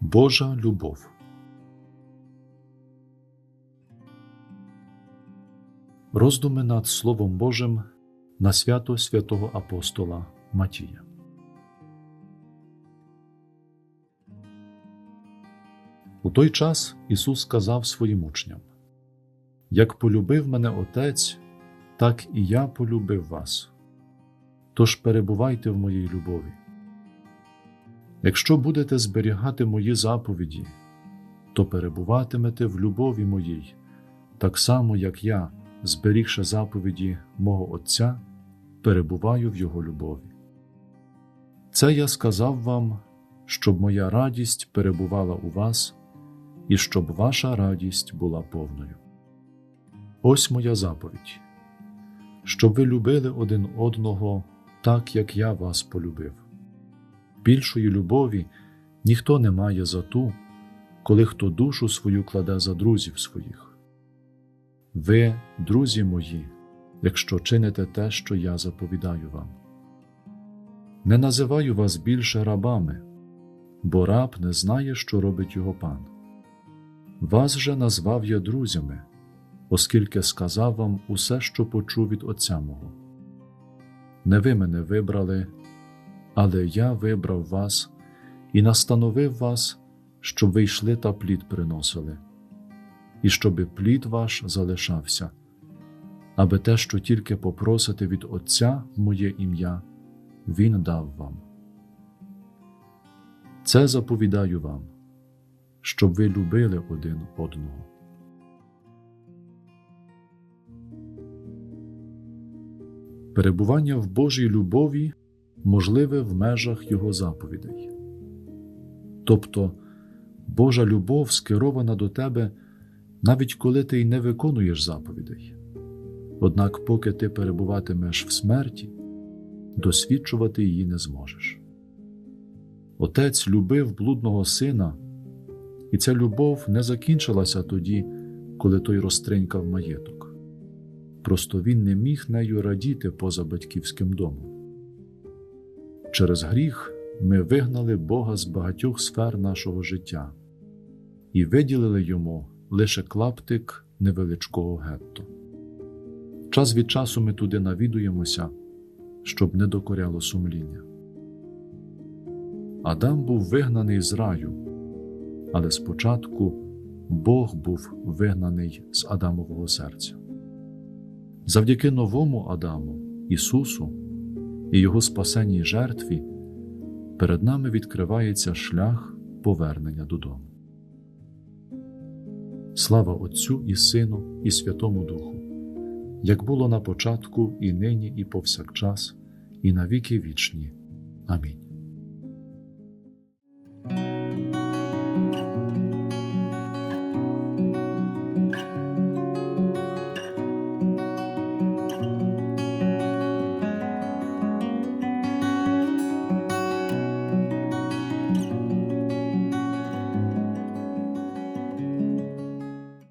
Божа любов. Роздуми над Словом Божим на свято святого апостола Матія. У той час Ісус сказав своїм учням: Як полюбив мене Отець, так і я полюбив вас. Тож перебувайте в моїй любові. Якщо будете зберігати мої заповіді, то перебуватимете в любові моїй, так само, як я, зберігши заповіді мого Отця, перебуваю в Його любові. Це я сказав вам, щоб моя радість перебувала у вас, і щоб ваша радість була повною. Ось моя заповідь, щоб ви любили один одного так, як я вас полюбив. Більшої любові ніхто не має за ту, коли хто душу свою кладе за друзів своїх. Ви, друзі мої, якщо чините те, що я заповідаю вам. Не називаю вас більше рабами, бо раб не знає, що робить його пан. Вас же назвав я друзями, оскільки сказав вам усе, що почув від Отця мого. Не ви мене вибрали, але я вибрав вас і настановив вас, щоб ви йшли та плід приносили, і щоби плід ваш залишався, аби те, що тільки попросите від Отця в моє ім'я, Він дав вам. Це заповідаю вам, щоб ви любили один одного. Перебування в Божій любові можливе в межах Його заповідей. Тобто Божа любов скерована до тебе, навіть коли ти й не виконуєш заповідей. Однак, поки ти перебуватимеш в смерті, досвідчувати її не зможеш. Отець любив блудного сина, і ця любов не закінчилася тоді, коли той розтринькав маєток. Просто він не міг нею радіти поза батьківським домом. Через гріх ми вигнали Бога з багатьох сфер нашого життя і виділили йому лише клаптик невеличкого гетто. Час від часу ми туди навідуємося, щоб не докоряло сумління. Адам був вигнаний з раю, але спочатку Бог був вигнаний з Адамового серця. Завдяки новому Адаму, Ісусу і Його спасенній жертві перед нами відкривається шлях повернення додому. Слава Отцю і Сину, і Святому Духу, як було на початку, і нині, і повсякчас, і на віки вічні. Амінь.